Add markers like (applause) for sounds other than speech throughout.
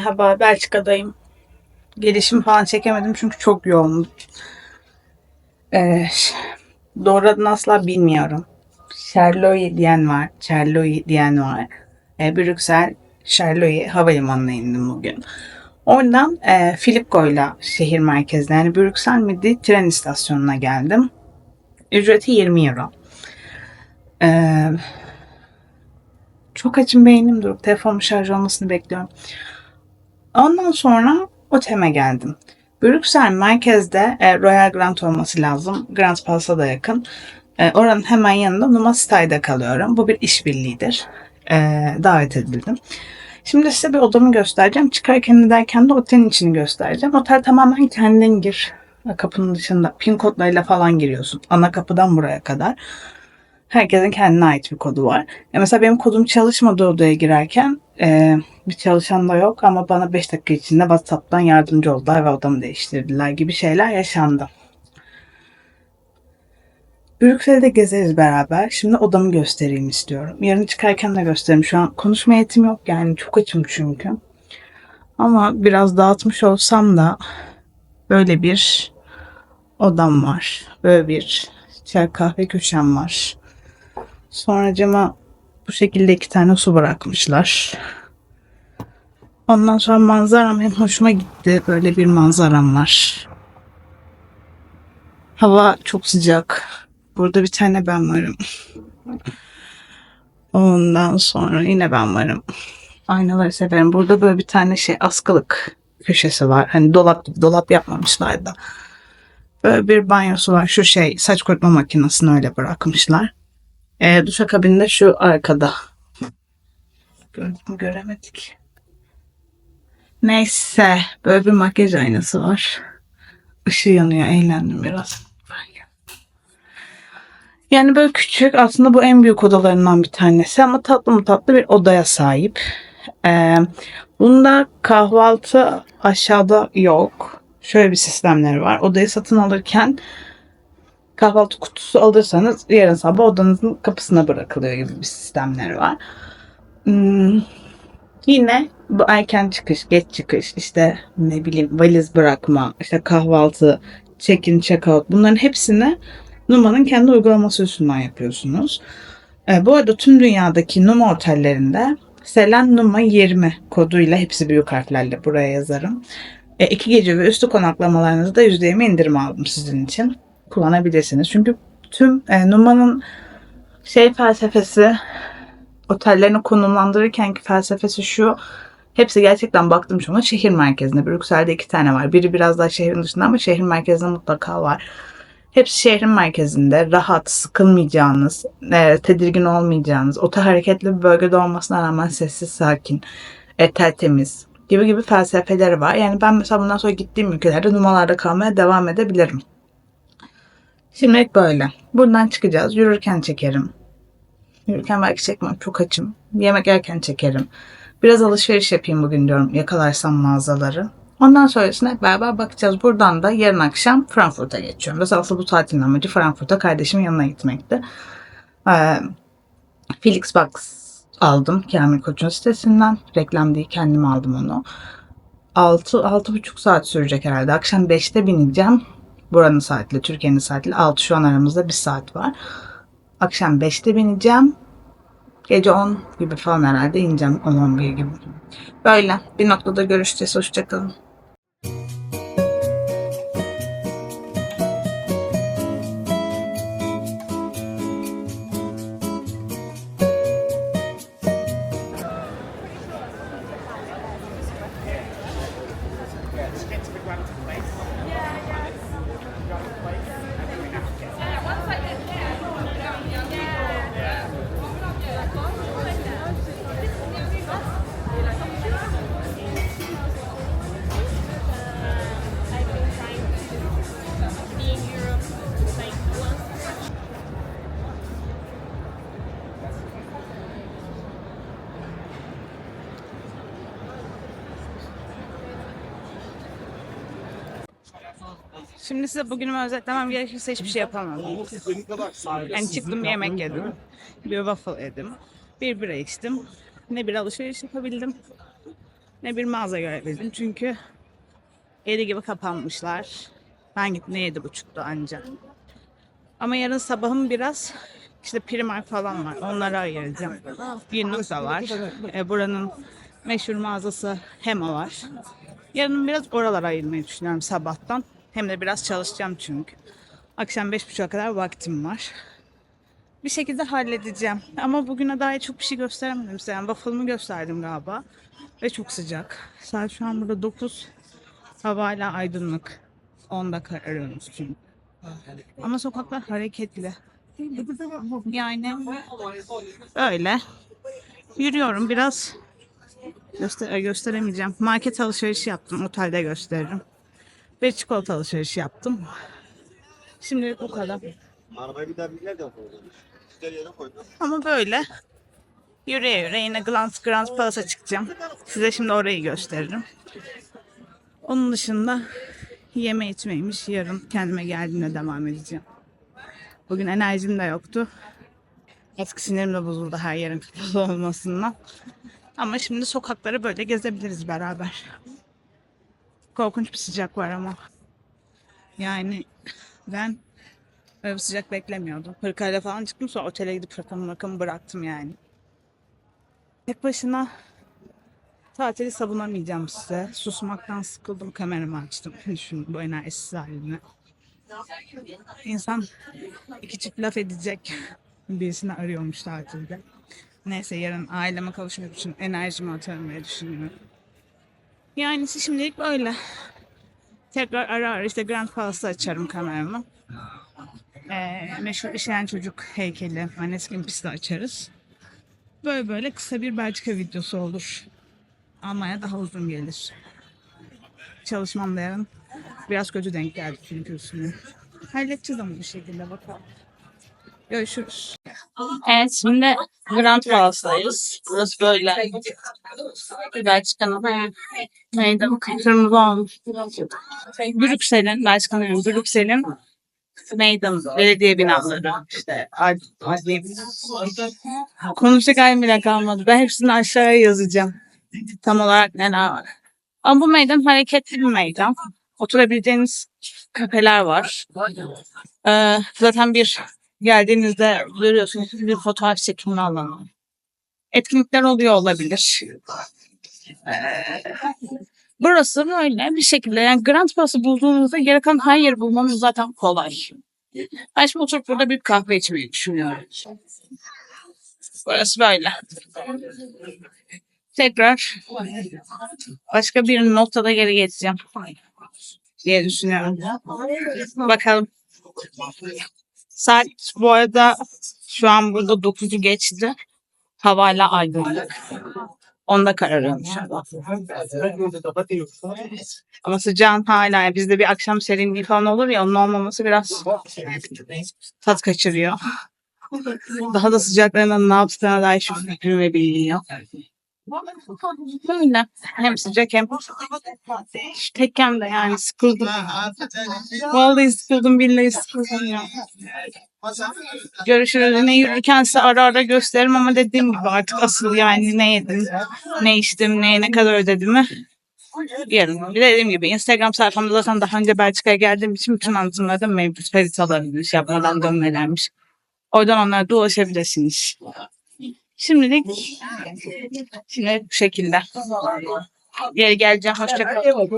Merhaba, Belçika'dayım. Gelişim falan çekemedim çünkü çok yoğundum. Ee, doğru adını asla bilmiyorum. Charloy diyen var, Charloy diyen var. Ee, Brüksel, Charloy havalimanına indim bugün. Oradan e, Filipko'yla şehir merkezine yani Brüksel miydi tren istasyonuna geldim. Ücreti 20 euro. Ee, çok açım beynim durup telefonun şarj olmasını bekliyorum. Ondan sonra oteme geldim. Brüksel merkezde e, Royal Grand olması lazım. Grand Palace'a da yakın. E, oranın hemen yanında Numa Style'da kalıyorum. Bu bir işbirliğidir. E, davet edildim. Şimdi size bir odamı göstereceğim. Çıkarken de derken de otelin içini göstereceğim. Otel tamamen kendin gir. Kapının dışında pin kodlarıyla falan giriyorsun. Ana kapıdan buraya kadar. Herkesin kendine ait bir kodu var. E mesela benim kodum çalışmadı odaya girerken e, bir çalışan da yok ama bana 5 dakika içinde WhatsApp'tan yardımcı oldular ve odamı değiştirdiler gibi şeyler yaşandı. Brüksel'de gezeriz beraber. Şimdi odamı göstereyim istiyorum. Yarın çıkarken de gösteririm. Şu an konuşma yetim yok yani çok açım çünkü. Ama biraz dağıtmış olsam da böyle bir odam var. Böyle bir çay kahve köşem var. Sonra cama bu şekilde iki tane su bırakmışlar. Ondan sonra manzaram hem hoşuma gitti. Böyle bir manzaram var. Hava çok sıcak. Burada bir tane ben varım. Ondan sonra yine ben varım. Aynaları severim. Burada böyle bir tane şey askılık köşesi var. Hani dolap dolap yapmamışlar da. Böyle bir banyosu var. Şu şey saç kurutma makinesini öyle bırakmışlar. E, duşakabinde şu arkada. Gördüm göremedik. Neyse. Böyle bir makyaj aynası var. Işığı yanıyor. Eğlendim biraz. Yani böyle küçük aslında bu en büyük odalarından bir tanesi ama tatlı mı tatlı bir odaya sahip. Ee, bunda kahvaltı aşağıda yok. Şöyle bir sistemleri var. Odayı satın alırken kahvaltı kutusu alırsanız yarın sabah odanızın kapısına bırakılıyor gibi bir sistemleri var. Hmm, yine bu erken çıkış, geç çıkış, işte ne bileyim valiz bırakma, işte kahvaltı, check-in, check-out bunların hepsini Numa'nın kendi uygulaması üstünden yapıyorsunuz. E, bu arada tüm dünyadaki Numa otellerinde Selen Numa 20 koduyla hepsi büyük harflerle buraya yazarım. E, iki gece ve üstü konaklamalarınızda %20 indirim aldım sizin için. Kullanabilirsiniz. Çünkü tüm e, Numa'nın şey felsefesi otellerini konumlandırırkenki felsefesi şu. Hepsi gerçekten baktım şuna şehir merkezinde. Brüksel'de iki tane var. Biri biraz daha şehrin dışında ama şehir merkezinde mutlaka var. Hepsi şehrin merkezinde rahat, sıkılmayacağınız, e, tedirgin olmayacağınız, otel hareketli bir bölgede olmasına rağmen sessiz, sakin, e, tertemiz gibi gibi felsefeleri var. Yani ben mesela bundan sonra gittiğim ülkelerde numaralarda kalmaya devam edebilirim. Şimdilik böyle. Buradan çıkacağız. Yürürken çekerim. Yürürken belki çekmem. Çok açım. Yemek yerken çekerim. Biraz alışveriş yapayım bugün diyorum. Yakalarsam mağazaları. Ondan sonrasında hep beraber bakacağız. Buradan da yarın akşam Frankfurt'a geçiyorum. Mesela asıl bu tatilin amacı Frankfurt'a kardeşimin yanına gitmekti. Ee, Felix Box aldım Kamil Koç'un sitesinden. Reklam değil kendim aldım onu. 6 6,5 saat sürecek herhalde. Akşam 5'te bineceğim. Buranın saatiyle, Türkiye'nin saatiyle 6 şu an aramızda bir saat var. Akşam 5'te bineceğim. Gece 10 gibi falan herhalde ineceğim. 10-11 gibi. Böyle. Bir noktada görüşeceğiz. Hoşçakalın. Şimdi size bugünümü özetlemem gerekirse hiçbir şey yapamadım. Yani çıktım bir yemek yedim. Bir waffle yedim. Bir bira içtim. Ne bir alışveriş yapabildim. ne bir mağaza görebildim. Çünkü yedi gibi kapanmışlar. Ben gittim yedi buçuktu anca. Ama yarın sabahım biraz işte primer falan var. Onları ayıracağım. Günlük de var. E, buranın meşhur mağazası Hema var. Yarın biraz oralara ayırmayı düşünüyorum sabahtan. Hem de biraz çalışacağım çünkü. Akşam beş buçuğa kadar vaktim var. Bir şekilde halledeceğim. Ama bugüne dair çok bir şey gösteremedim size. Yani waffle'ımı gösterdim galiba. Ve çok sıcak. Saat şu an burada 9. Hava hala aydınlık. 10'da kararıyoruz çünkü. Ama sokaklar hareketli. Yani öyle. Yürüyorum biraz. Göster gösteremeyeceğim. Market alışverişi yaptım. Otelde gösteririm. Ve çikolata alışverişi yaptım. Şimdi bu kadar. Arabayı bir daha bir nereden koydun? Güzel yere koydun. Ama böyle yürüye yürüye yine Grand Grand Palace'a çıkacağım. Size şimdi orayı gösteririm. Onun dışında yeme içmeymiş. Yarın kendime geldiğimde devam edeceğim. Bugün enerjim de yoktu. Eski sinirim de bozuldu her yerin kapalı olmasından. Ama şimdi sokakları böyle gezebiliriz beraber. Korkunç bir sıcak var ama. Yani ben Böyle bir sıcak beklemiyordum. Hırkayla falan çıktım sonra otele gidip rakamı rakamı bıraktım yani. Tek başına tatili savunamayacağım size. Susmaktan sıkıldım kameramı açtım. (laughs) Düşün bu enerjisiz halini. İnsan iki çift laf edecek (laughs) birisini arıyormuş tatilde. Neyse yarın aileme kavuşmak için enerjimi atarım diye düşünüyorum. Yani şimdilik böyle. Tekrar ara ara işte Grand Palace'da açarım kameramı. Ee, meşhur işleyen çocuk heykeli Maneskin Pist'i açarız. Böyle böyle kısa bir Belçika videosu olur. Almanya daha uzun gelir. Çalışmam da yarın biraz kötü denk geldi çünkü üstüne. Halledeceğiz ama bir şekilde bakalım. Görüşürüz. Evet şimdi Grand Palace'dayız. Burası böyle. Belçika'nın neydi? Kırmızı olmuş. Brüksel'in, Belçika'nın Brüksel'in meydan, belediye binaları, işte. Konuşacak halim bile kalmadı. Ben hepsini aşağıya yazacağım. Tam olarak neler var. Ama bu meydan hareketli bir meydan. Oturabileceğiniz kafeler var. Ee, zaten bir geldiğinizde görüyorsunuz bir fotoğraf çekimi alanı. Etkinlikler oluyor olabilir. Ee, Burası böyle bir şekilde yani Grand Pass'ı bulduğunuzda geri kalan her yeri bulmanız zaten kolay. Ben oturup burada bir kahve içmeyi düşünüyorum. Burası böyle. Tekrar başka bir noktada geri geçeceğim diye düşünüyorum. Bakalım. Saat bu arada şu an burada 9'u geçti. Havayla aydınlık. Onda kararıyormuş. Ama sıcağın hala bizde bir akşam serinliği falan olur ya onun olmaması biraz tat kaçırıyor. Daha da sıcaklarından ne yaptığına dair şu fikrim ve. Böyle. Hem sıcak hem tekken de yani sıkıldım. Vallahi sıkıldım billahi sıkıldım ya. Görüşürüz. Ne yürürken size ara ara gösteririm ama dediğim gibi artık asıl yani ne yedim, ne içtim, neye ne kadar ödediğimi yarın. Bir de dediğim gibi Instagram sayfamda zaten daha önce Belçika'ya geldiğim için bütün anlatımlarda mevcut haritalarıymış, yapmadan dönmelermiş. Oradan onlara da ulaşabilirsiniz. Şimdilik şimdi bu şekilde. Geri geleceğim. Hoşçakalın.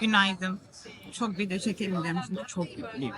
Günaydın. Çok video çekelim demiştim. Çok mutluyum.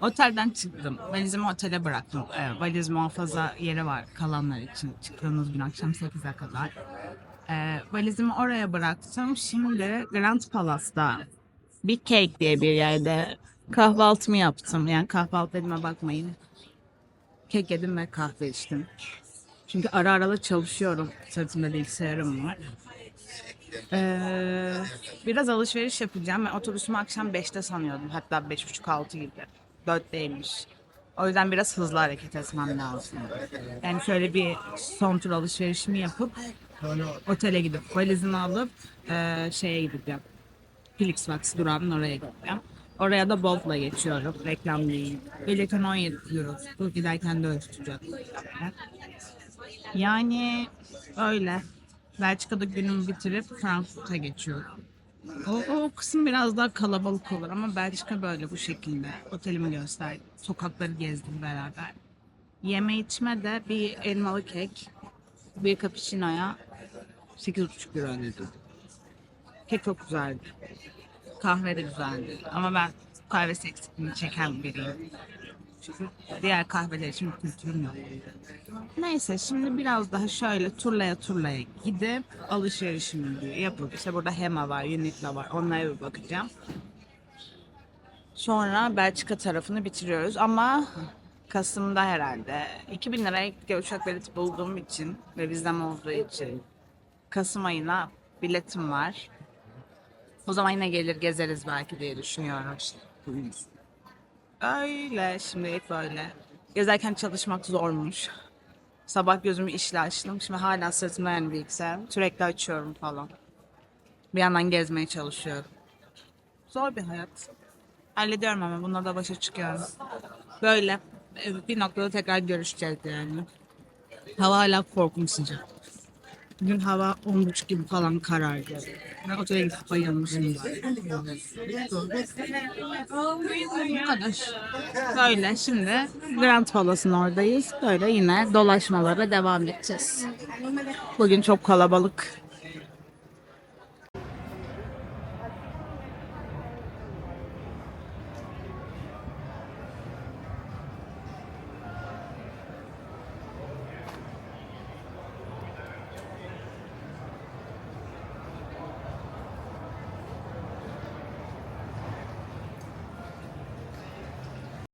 Otelden çıktım. Valizimi otele bıraktım. Ee, valiz muhafaza yeri var kalanlar için. Çıktığımız gün akşam 8'e kadar. Ee, valizimi oraya bıraktım. Şimdi Grand Palace'da Big Cake diye bir yerde kahvaltımı yaptım. Yani kahvaltı dediğime bakmayın. Kek yedim ve kahve içtim. Çünkü ara ara da çalışıyorum. Sırtımda bilgisayarım var. Ee, biraz alışveriş yapacağım. Ben otobüsümü akşam 5'te sanıyordum. Hatta 5.30-6 gibi. 4 değilmiş. O yüzden biraz hızlı hareket etmem lazım. Yani şöyle bir son tur alışverişimi yapıp otele gidip valizimi alıp e, şeye gideceğim. Flixbox durağının oraya gideceğim. Oraya da Bolt'la geçiyorum. Reklam değil. Gelirken 17 euro. Giderken de öyle tutacak. Yani öyle. Belçika'da günümü bitirip Frankfurt'a geçiyorum. O, o kısım biraz daha kalabalık olur ama Belçika böyle bu şekilde. Otelimi gösterdim. Sokakları gezdim beraber. Yeme içme de bir elmalı kek, bir cappuccino'ya 8,5 euro ödedim. Kek çok güzeldi. Kahve de güzeldi. Ama ben kahve eksikliğini çeken biriyim. Çünkü diğer kahveler için kültürüm yok. Neyse şimdi biraz daha şöyle turlaya turlaya gidip alışverişimi yapıp işte burada Hema var, Uniqlo var onlara bir bakacağım. Sonra Belçika tarafını bitiriyoruz ama Kasım'da herhalde 2000 liraya gittik uçak bileti bulduğum için ve vizem olduğu için Kasım ayına biletim var. O zaman yine gelir gezeriz belki diye düşünüyorum. Öyle şimdilik böyle. Gezerken çalışmak zormuş. Sabah gözümü işle açtım. Şimdi hala sırtımda yani bilgisayar. Sürekli açıyorum falan. Bir yandan gezmeye çalışıyorum. Zor bir hayat. Hallediyorum ama bununla da başa çıkıyorum. Böyle. Bir noktada tekrar görüşeceğiz yani. Hava hala korkunç sıcak. Bugün hava 10.30 gibi falan karardı. Otele gidip bayılmışım. Bu kadar. Böyle şimdi Grand Palace'ın oradayız. Böyle yine dolaşmalara devam edeceğiz. Bugün çok kalabalık